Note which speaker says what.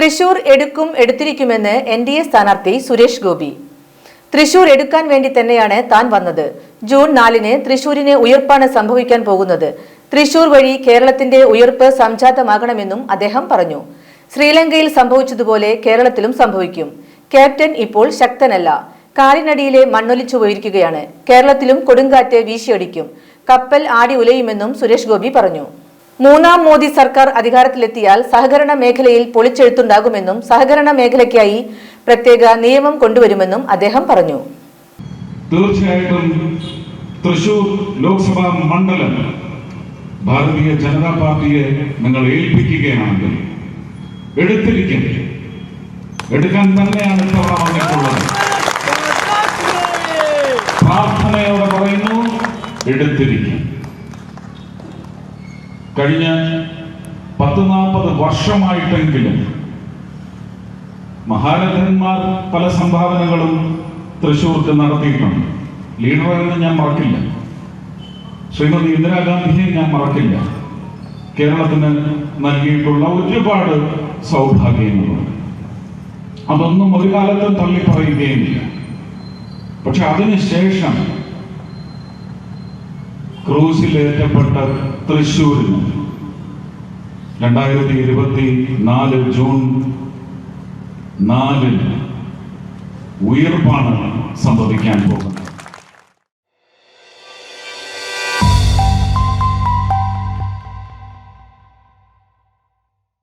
Speaker 1: തൃശൂർ എടുക്കും എടുത്തിരിക്കുമെന്ന് N D A സ്ഥാനാർത്ഥി സുരേഷ് ഗോപി. തൃശൂർ എടുക്കാൻ വേണ്ടി തന്നെയാണ് താൻ വന്നത്. ജൂൺ നാലിന് തൃശൂരിന് ഉയർപ്പാണ് സംഭവിക്കാൻ പോകുന്നത്. തൃശൂർ വഴി കേരളത്തിന്റെ ഉയർപ്പ് സംജാതമാകണമെന്നും അദ്ദേഹം പറഞ്ഞു. ശ്രീലങ്കയിൽ സംഭവിച്ചതുപോലെ കേരളത്തിലും സംഭവിക്കും. ക്യാപ്റ്റൻ ഇപ്പോൾ ശക്തനല്ല. കാലിനടിയിലെ മണ്ണൊലിച്ചു പോയിരിക്കുകയാണ്. കേരളത്തിലും കൊടുങ്കാറ്റ് വീശിയടിക്കും. കപ്പൽ ആടി ഉലയുമെന്നും സുരേഷ് ഗോപി പറഞ്ഞു. മൂന്നാം മോദി സർക്കാർ അധികാരത്തിലെത്തിയാൽ സഹകരണ മേഖലയിൽ പൊളിച്ചെഴുത്തുണ്ടാകുമെന്നും സഹകരണ മേഖലയ്ക്കായി പ്രത്യേക നിയമം കൊണ്ടുവരുമെന്നും അദ്ദേഹം പറഞ്ഞു.
Speaker 2: തീർച്ചയായിട്ടും തൃശൂർ ലോക്സഭാ മണ്ഡലം ഭാരതീയ ജനതാ പാർട്ടിയെ നിങ്ങൾ ഏൽപ്പിക്കുകയാണെങ്കിൽ എടുത്തിരിക്കും. എടുക്കാൻ തന്നെയാണ് പ്രാർത്ഥനയോടെ പറയുന്നു എടുത്തിരിക്കും. കഴിഞ്ഞ പത്ത് നാൽപ്പത് വർഷമായിട്ടെങ്കിലും മഹാരഥന്മാർ പല സംഭാവനകളും തൃശ്ശൂർക്ക് നടത്തിയിട്ടുണ്ട്. ലീഡറെന്ന് ഞാൻ മറക്കില്ല. ശ്രീമതി ഇന്ദിരാഗാന്ധിയെ ഞാൻ മറക്കില്ല. കേരളത്തിന് നൽകിയിട്ടുള്ള ഒരുപാട് സൗഭാഗ്യങ്ങളുണ്ട്. അതൊന്നും ഒരു കാലത്തും തള്ളിപ്പറയുകയുമില്ല. പക്ഷെ അതിനുശേഷം ക്രൂസിലേറ്റപ്പെട്ട തൃശൂരിൽ രണ്ടായിരത്തി ഇരുപത്തി നാല് ജൂൺ നാലിൽ ഉയർപ്പാണ് സംഭവിക്കാൻ പോകുന്നത്.